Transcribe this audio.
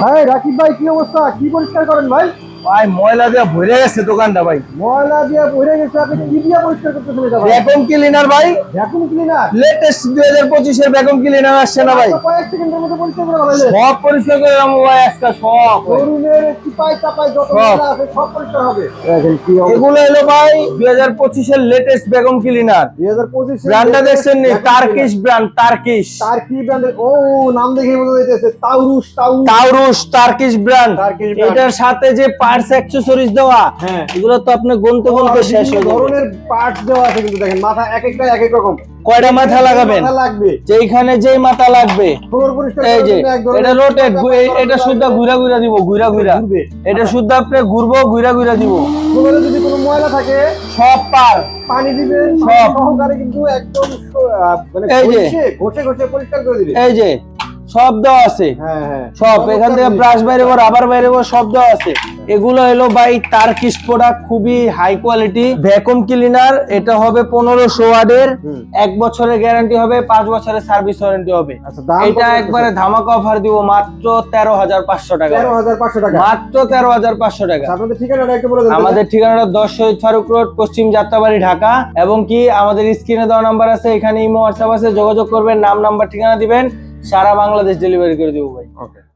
হ্যাঁ রাকিব ভাই কি অবস্থা? কি পরিষ্কার করেন ভাই? ভাই ময়লা দিয়ে ভরে গেছে দোকানটা ভাই। ময়লা দিয়ে ভরে গেছে আপনি কি দিয়ে পরিষ্কার করতেছেন এটা ভাই। ভ্যাকুম ক্লিনার ভাই। Vacuum cleaner? লেটেস্ট দুই হাজার পঁচিশের ভ্যাকুম ক্লিনার আসছে না ভাই। কয়েক সেকেন্ডের মধ্যে পরিষ্কার করে ফেলাইলেন সব পরিষ্কার করে রাখব ভাই আজকে সব শোরুমের চিপাই চাপাই যত আছে সব পরিষ্কার হবে। কি এগুলো এলো ভাই দুই হাজার পঁচিশের লেটেস্ট ভ্যাকুম ক্লিনার। দুই হাজার পঁচিশ ব্র্যান্ডটা দেখছেন নি? তার্কিশ ব্র্যান্ড তার্কিশ তার কি ব্র্যান্ডের ও নাম দেখে বোঝা তাউরুস তাউরুস তাউরুস টার্কিশ ব্র্যান্ড এটার সাথে যে পার্টস অ্যাকসেসরিজ দেওয়া হ্যাঁ। এগুলো তো আপনি গুনতে গুনতে শেষ হয়ে যাবে। ধরনের পার্টস দেওয়া আছে কিন্তু দেখেন মাথা এক একটা এক এক রকম। কয়টা মাথা লাগাবেন? যেইখানে যেই মাথা লাগবে। এই যে এটা রোটেট এটা শুদ্ধ। ঘুরা ঘুরা দিব ঘুরা ঘুরা এটা শুদ্ধ আপনি ঘুরবো ঘুরা ঘুরা দিব। যদি কোনো ময়লা থাকে সব পার পানি দিবেন সব। সহকারে কিন্তু একদম মানে ঘষে ঘষে পরিষ্কার করে দিবেন এই যে সব দেওয়া আছে। হ্যাঁ হ্যাঁ। সব এখান থেকে ব্রাশ বাইরে রাবার বাইরে সব দেওয়া আছে। এগুলো এলো বাই টার্কিশ প্রোডাক্ট খুবই হাই কোয়ালিটি ভ্যাকুম ক্লিনার এটা হবে পনেরোশো ওয়ার্ডের এক বছরের গ্যারান্টি হবে পাঁচ বছরের সার্ভিস ওয়ারেন্টি হবে। আচ্ছা এটা একবারে ধামাকা অফার দিব মাত্র তেরো হাজার পাঁচশো টাকা। তেরো মাত্র তেরো হাজার পাঁচশো টাকা। আচ্ছা, আমাদের ঠিকানাটা দশ শহীদ ফারুক রোড পশ্চিম যাত্রাবাড়ি ঢাকা। এবং কি আমাদের স্ক্রিনে দেওয়া নাম্বার আছে এখানে ইমো হোয়াটসঅ্যাপ আছে যোগাযোগ করবেন নাম নাম্বার ঠিকানা দিবেন। সারা বাংলাদেশ ডেলিভারি করে দেবো ভাই। ওকে